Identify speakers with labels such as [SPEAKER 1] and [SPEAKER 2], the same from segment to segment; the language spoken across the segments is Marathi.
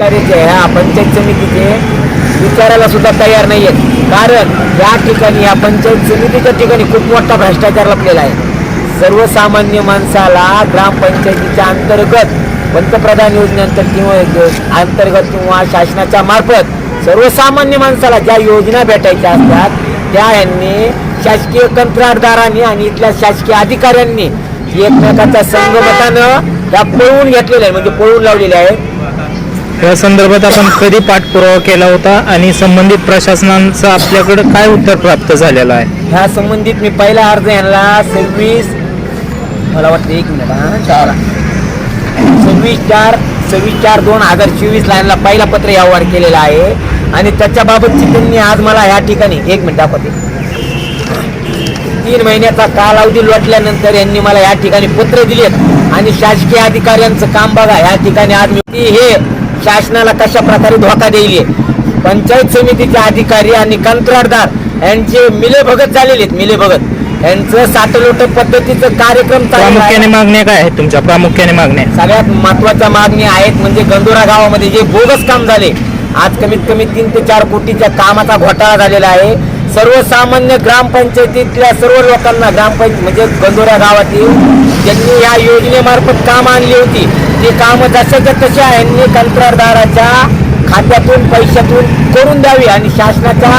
[SPEAKER 1] अधिकारी जे आहे पंचायत समितीचे विचारायला सुद्धा तयार नाही आहेत कारण या ठिकाणी या पंचायत समितीच्या ठिकाणी खूप मोठा भ्रष्टाचार लपलेला आहे. सर्वसामान्य माणसाला ग्रामपंचायतीच्या अंतर्गत पंतप्रधान योजनेअंतर किंवा अंतर्गत किंवा शासनाच्या मार्फत सर्वसामान्य माणसाला ज्या योजना भेटायच्या असतात त्या यांनी शासकीय कंत्राटदारांनी आणि इथल्या शासकीय अधिकाऱ्यांनी एकमेकाच्या संगमतानं त्या पळवून घेतलेल्या आहे म्हणजे पळवून लावलेल्या आहेत.
[SPEAKER 2] या संदर्भात आपण कधी पाठपुरावा केला होता आणि संबंधित प्रशासनाचं आपल्याकडे काय उत्तर प्राप्त झालेलं आहे?
[SPEAKER 1] ह्या संबंधित मी पहिला अर्ज यांना सव्वीस मला वाटतं एक मिनिट हा चार. सव्वीस चार सव्वीस चार दोन हजार चोवीसला यांना पहिला पत्र व्यवहार केलेला आहे आणि त्याच्याबाबतची त्यांनी आज मला ह्या ठिकाणी एक मिनिट दाखवते. तीन महिन्याचा कालावधी लोटल्यानंतर यांनी मला या ठिकाणी पत्र दिलेत आणि शासकीय अधिकाऱ्यांचं काम बघा या ठिकाणी आज मी हे शासनाला कशा प्रकारे धोका देईल? पंचायत समितीचे अधिकारी आणि कंत्राटदार यांचे मिलेभगत झालेले आहेत मिलेभगत यांचं साठलोट पद्धतीचं कार्यक्रम.
[SPEAKER 2] प्रामुख्याने मागण्या काय आहेत तुमच्या? प्रामुख्याने मागण्या
[SPEAKER 1] सगळ्यात महत्त्वाच्या मागणी आहेत म्हणजे गंदोरा गावामध्ये जे बोगस काम झाले आज कमीत कमी तीन ते चार कोटीच्या कामाचा घोटाळा झालेला आहे. सर्वसामान्य ग्रामपंचायतीतल्या सर्व लोकांना ग्रामपंचायत म्हणजे गंदोरा गावातील ज्यांनी या योजनेमार्फत काम आणली होती ते कामं जशाच्या तशा यांनी कंत्राटदाराच्या खात्यातून पैशातून करून द्यावी. आणि शासनाच्या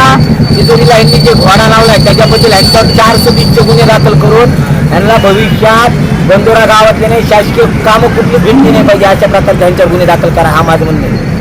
[SPEAKER 1] तिजोरीला यांनी जे घोडा लावला आहे त्याच्याबद्दल यांच्यावर चार सदीचे गुन्हे दाखल करून यांना भविष्यात बंदोरा गावातले नाही शासकीय कामं कुठली भेटली नाही पाहिजे अशा प्रकारचे यांच्यावर गुन्हे दाखल करा हा माझं म्हणणं आहे.